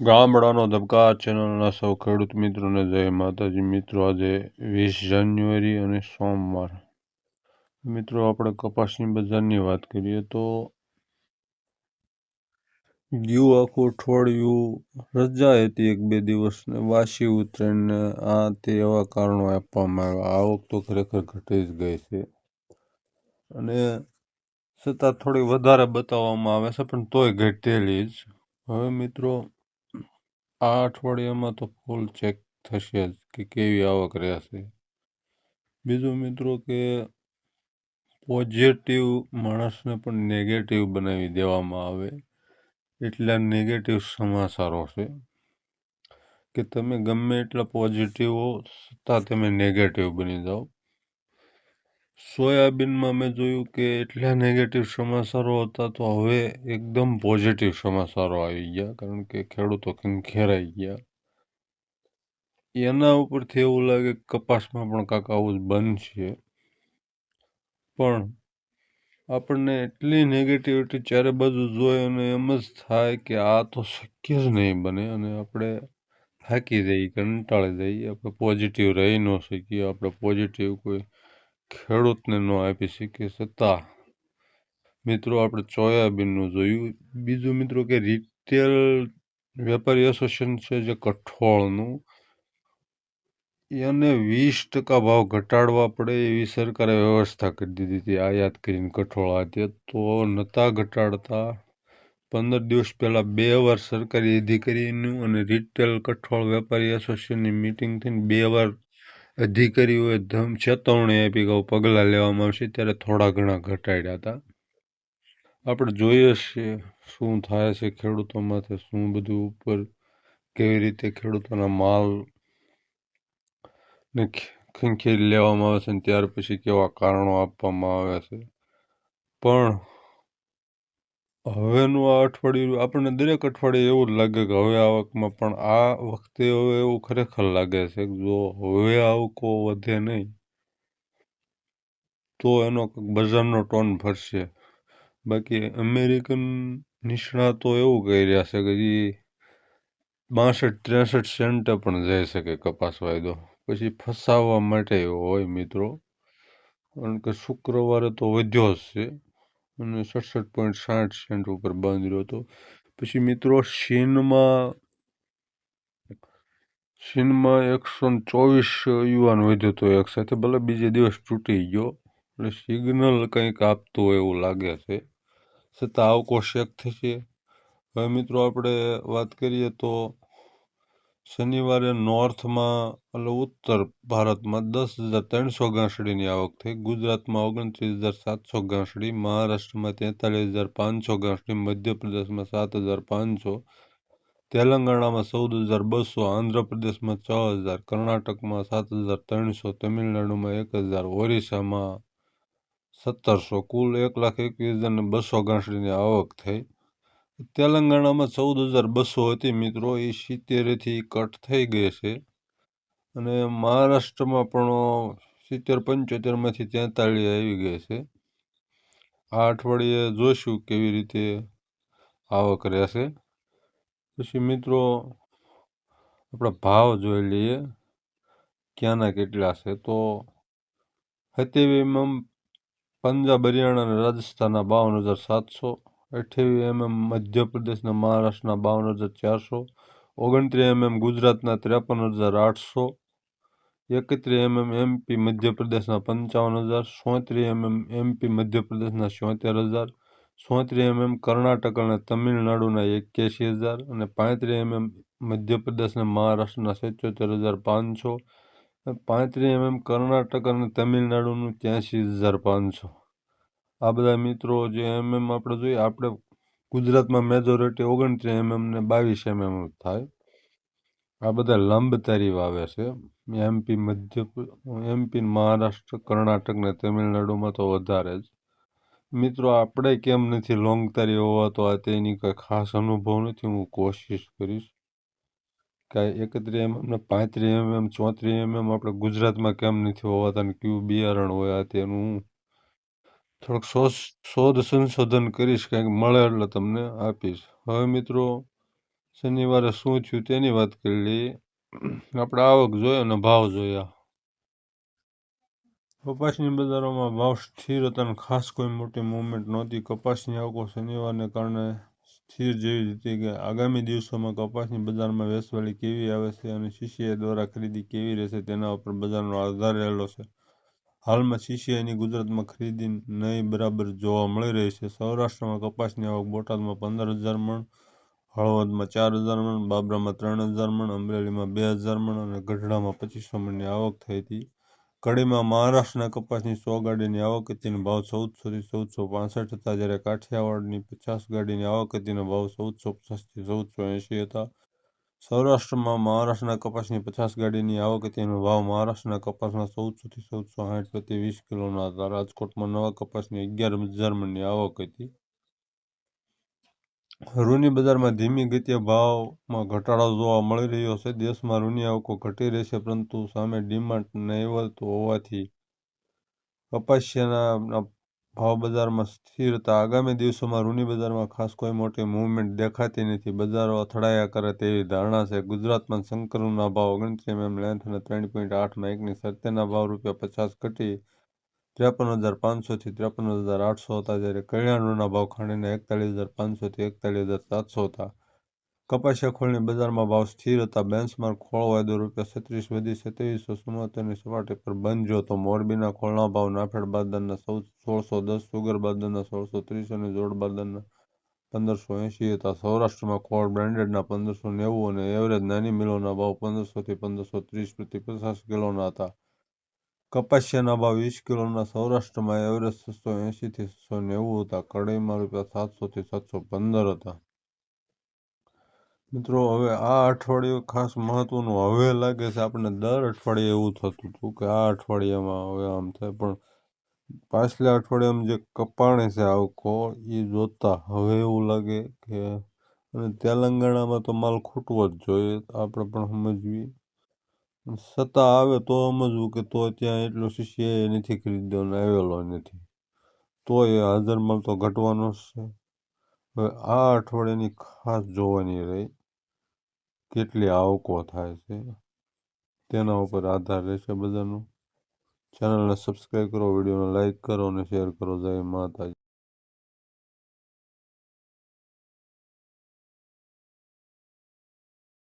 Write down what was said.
ગામડાનો ધબકાર ચેનલના સૌ ખેડૂત મિત્રોને જય માતાજી. મિત્રો, આજે વીસ જાન્યુઆરી અને સોમવાર. મિત્રો, આપણે કપાસની બજારની વાત કરીએ તો ગયું આખું અઠવાડિયું રજા હતી એક બે દિવસને. વાસી ઉતરાયણને આ તે એવા કારણો આપવામાં આવ્યા. આવક તો ખરેખર ઘટી જ ગઈ છે. અને છતાં થોડી વધારે બતાવવામાં આવે છે, પણ તોય ઘટેલી જ. હવે મિત્રો આ અઠવાડિયામાં તો ફૂલ ચેક થશે જ કે કેવી આવક રહેશે. બીજું મિત્રો કે પોઝિટિવ માણસને પણ નેગેટિવ બનાવી દેવામાં આવે એટલા નેગેટિવ સમાચારો છે કે તમે ગમે એટલા પોઝિટિવ હો છતાં તમે નેગેટિવ બની જાઓ. સોયાબીનમાં મેં જોયું કે એટલા નેગેટિવ સમાચારો હતા તો હવે એકદમ પોઝિટિવ સમાચારો આવી ગયા, કારણ કે ખેડૂતો ખેરાઈ ગયા. એના ઉપરથી એવું લાગે કપાસમાં પણ કાંક આવું જ બનશે. પણ આપણને એટલી નેગેટિવિટી ચારે બાજુ જોઈએ અને એમ જ થાય કે આ તો શક્ય જ નહીં બને અને આપણે થાકી જઈએ, કંટાળી જઈએ, આપણે પોઝિટિવ રહી ન શકીએ, આપણે પોઝિટિવ કોઈ ખેડૂતને ન આપી શકીએ છતાં મિત્રો આપણે સોયાબીનનું જોયું. બીજું મિત્રો કે રિટેલ વેપારી એસોસિએશન છે જે કઠોળનું, એને વીસ ટકા ભાવ ઘટાડવા પડે એવી સરકારે વ્યવસ્થા કરી દીધી હતી. આયાત કરીને કઠોળ આતે તો નહોતા ઘટાડતા. પંદર દિવસ પહેલાં બે વાર સરકારી અધિકારીનું અને રિટેલ કઠોળ વેપારી એસોસિએશનની મિટિંગ થઈને બે વાર અધિકારીઓએ ધમ ચેતવણી આપી કે પગલાં લેવામાં આવશે ત્યારે થોડા ઘણા ઘટાડ્યા હતા. આપણે જોઈએ છીએ શું થાય છે ખેડૂતો માથે શું બધું ઉપર કેવી રીતે ખેડૂતોના માલ ને ખીંખી લેવામાં આવે છે ને ત્યાર પછી કેવા કારણો આપવામાં આવે છે. પણ હવેનું આ અઠવાડિયું આપણને દરેક અઠવાડિયે એવું જ લાગે કે હવે આવકમાં પણ આ વખતે હવે એવું ખરેખર લાગે છે જો હવે આવકો વધે નહીં, તો એનો બજારનો ટોન ફરશે. બાકી અમેરિકન નિષ્ણાતો એવું કહી રહ્યા છે કે જે બાસઠ, ત્રેસઠ સેન્ટે પણ જઈ શકે કપાસ વાયદો. પછી ફસાવવા માટે હોય મિત્રો. કારણ કે શુક્રવારે તો વધ્યો જ છે. અને સડસઠ પોઈન્ટ સાઠ સેન્ટ ઉપર બંધ રહ્યો હતો. પછી મિત્રો ચીનમાં ચીનમાં એકસો ચોવીસ યુવાન વધ્યો હતો એક સાથે, ભલે બીજે દિવસ તૂટી ગયો, એટલે સિગ્નલ કંઈક આપતું હોય એવું લાગે છે. છતાં આવકો શેક થશે. હવે મિત્રો આપણે વાત કરીએ તો શનિવારે નોર્થમાં, એટલે ઉત્તર ભારતમાં દસ હજાર ત્રણસો ગાંસડીની આવક થઈ. ગુજરાતમાં ઓગણત્રીસ હજાર સાતસો ગાંસડી મહારાષ્ટ્રમાં તેતાલીસ હજાર પાંચસો ગાંસડી મધ્યપ્રદેશમાં સાત હજાર પાંચસો, તેલંગાણામાં ચૌદ હજાર બસો, આંધ્રપ્રદેશમાં છ હજાર, કર્ણાટકમાં સાત હજાર ત્રણસો, તમિલનાડુમાં એક હજાર, ઓરિસ્સામાં સત્તરસો, કુલ એક લાખ એકવીસ હજાર બસો ગાંસડીની આવક થઈ. તેલંગાણામાં ચૌદ હજાર બસો હતી મિત્રો, એ સિત્તેરથી કટ થઈ ગઈ છે. અને મહારાષ્ટ્રમાં પણ સિત્તેર પંચોતેરમાંથી તેતાળીસ આવી ગઈ છે. આ અઠવાડિયે જોઈશું કેવી રીતે આવક રહેશે. પછી મિત્રો, આપણે ભાવ જોઈ લઈએ, ક્યાંના કેટલા છે? તો સત્યાવીસ પંજાબ, હરિયાણા અને રાજસ્થાનના બાવન હજાર સાતસો અઠ્યાવીસ એમએમ મધ્યપ્રદેશના મહારાષ્ટ્રના બાવન હજાર ચારસો, ઓગણત્રીસ એમએમ ગુજરાતના ત્રેપન હજાર આઠસો, એકત્રીસ એમએમ એમપી મધ્યપ્રદેશના પંચાવન હજાર, સોત્રીસ એમએમ એમપી મધ્યપ્રદેશના છોતેર હજાર, સોત્રીસ એમએમ કર્ણાટક અને તમિલનાડુના એક્યાસી હજાર અને પાંત્રીસ એમએમ મધ્યપ્રદેશ અને મહારાષ્ટ્રના સિત્યોતેર હજાર પાંચસો, પાંત્રીસ એમએમ કર્ણાટક અને તમિલનાડુનું ત્યાંસી હજાર પાંચસો. આ બધા મિત્રો જે એમએમ આપણે જોઈએ, આપણે ગુજરાતમાં મેજોરિટી ઓગણત્રીસ એમએમ ને બાવીસ એમએમ થાય. આ બધા લંબતારી વાવે છે. એમપી મધ્ય એમપી મહારાષ્ટ્ર, કર્ણાટક ને તમિલનાડુમાં તો વધારે જ. મિત્રો, આપણે કેમ નથી લોંગ તારી હોવા તો આ તેની કંઈ ખાસ અનુભવ નથી, હું કોશિશ કરીશ. કાંઈ એકત્રીસ એમએમ ને પાંત્રીસ એમએમ ચોત્રીસ એમએમ આપણે ગુજરાતમાં કેમ નથી હોવાતા ને કયું બિયારણ હોય આ તેનું હું થોડુંક શોધ સંશોધન કરીશ, કંઈક મળે એટલે તમને આપીશ. હવે મિત્રો, શનિવારે શું થયું તેની વાત કરી લઈએ. આપણે આવક જોયો અને ભાવ જોયા. કપાસની બજારોમાં ભાવ સ્થિર હતા અને ખાસ કોઈ મોટી મુવમેન્ટ નહોતી. કપાસની આવકો શનિવારને કારણે સ્થિર જેવી હતી કે આગામી દિવસોમાં કપાસની બજારમાં વેચવાલી કેવી આવે છે અને શિષ્ય દ્વારા ખરીદી કેવી રહેશે તેના ઉપર બજારનો આધાર રહેલો છે. હાલમાં સીસીઆઈની ગુજરાતમાં ખરીદી નહીં બરાબર જોવા મળી રહી છે. સૌરાષ્ટ્રમાં કપાસની આવક બોટાદમાં પંદર હજાર મણ, હળવદમાં ચાર હજાર મણ, બાબરામાં ત્રણ હજાર મણ, અમરેલીમાં બે હજાર મણ અને ગઢડામાં પચીસો મણની આવક થઈ હતી. કડીમાં મહારાષ્ટ્રના કપાસની સો ગાડીની આવક હતી ભાવ ચૌદસોથી ચૌદસો પાસઠ હતા. જ્યારે કાઠિયાવાડની પચાસ ગાડીની આવક હતી ભાવ ચૌદસો પચાસથી ચૌદસો એંશી હતા. સૌરાષ્ટ્રમાં મહારાષ્ટ્રના કપાસની પચાસ ગાડીની આવક હતી અને ભાવ મહારાષ્ટ્રના કપાસના ચૌદસોથી ચૌદસો સાઠ પ્રતિ વીસ કિલોના હતા. રાજકોટમાં નવા કપાસની અગિયાર હજાર મણની આવક હતી. રૂની બજારમાં ધીમી ગતિએ ભાવમાં ઘટાડો જોવા મળી રહ્યો છે. દેશમાં રૂની આવકો ઘટી રહી છે, પરંતુ સામે ડિમાન્ડ નહીવત હોવાથી કપાસિયાના ભાવ બજારમાં સ્થિર હતા આગામી દિવસોમાં રૂની બજારમાં ખાસ કોઈ મોટી મૂવમેન્ટ દેખાતી નથી. બજારો અથડાયા કરે તેવી ધારણા છે. ગુજરાતમાં શંકરના ભાવ ઓગણત્રીસ એમ લેન્થ અને ત્રણ પોઈન્ટ આઠમાં એકની સત્યના ભાવ રૂપિયા પચાસ ઘટી ત્રેપન હજાર પાંચસોથી ત્રેપન હજાર આઠસો હતા, જ્યારે કલ્યાણના ભાવ ખાંડીને એકતાલીસ હજાર પાંચસોથી એકતાલીસ હજાર સાતસો હતા. કપાસિયા ખોળની બજારમાં ભાવ સ્થિર હતા. બેન્ચમાર્ક ખોળ વાયદો રૂપિયા છત્રીસ વધી સત્યાવીસો ચુમ્મોતેરની સપાટી પર બંધ. જો તો મોરબીના ખોળના ભાવ નાફેડ બાદરના સૌ, સોળસો દસ, સુગર બાદરના સોળસો ત્રીસ અને જોડ બાદરના પંદરસો એંશી હતા. સૌરાષ્ટ્રમાં ખોળ બ્રાન્ડેડના પંદરસો નેવું અને એવરેજ નાની મિલોના ભાવ પંદરસોથી પંદરસો ત્રીસ પ્રતિ પચાસ કિલોના હતા. કપાસિયાના ભાવ વીસ કિલોના સૌરાષ્ટ્રમાં એવરેજ છસો એંશીથી છસો નેવું હતા. કડાઈમાં રૂપિયા સાતસોથી સાતસો પંદર હતા. મિત્રો, હવે આ અઠવાડિયું ખાસ મહત્વનું હવે લાગે છે આપણને દર અઠવાડિયે એવું થતું હતું કે આ અઠવાડિયામાં હવે આમ થાય. પણ પાછલા અઠવાડિયામાં જે કપાણે છે આવકો એ જોતા હવે એવું લાગે કે અને તેલંગાણામાં તો માલ ખૂટવો જ જોઈએ, આપણે પણ સમજવી છતાં આવે તો સમજવું કે તો ત્યાં એટલો એ નથી ખરીદવાનો આવેલો નથી. તો એ હાજર માલ તો ઘટવાનો જ છે. હવે આ અઠવાડિયાની ખાસ જોવાની રહી. કેટલી આવકો થાય છે, તેના ઉપર આધાર રહેશે બધાનો. ચેનલને સબસ્ક્રાઈબ કરો, વિડીયોને લાઈક કરો અને શેર કરો. જય માતાજી.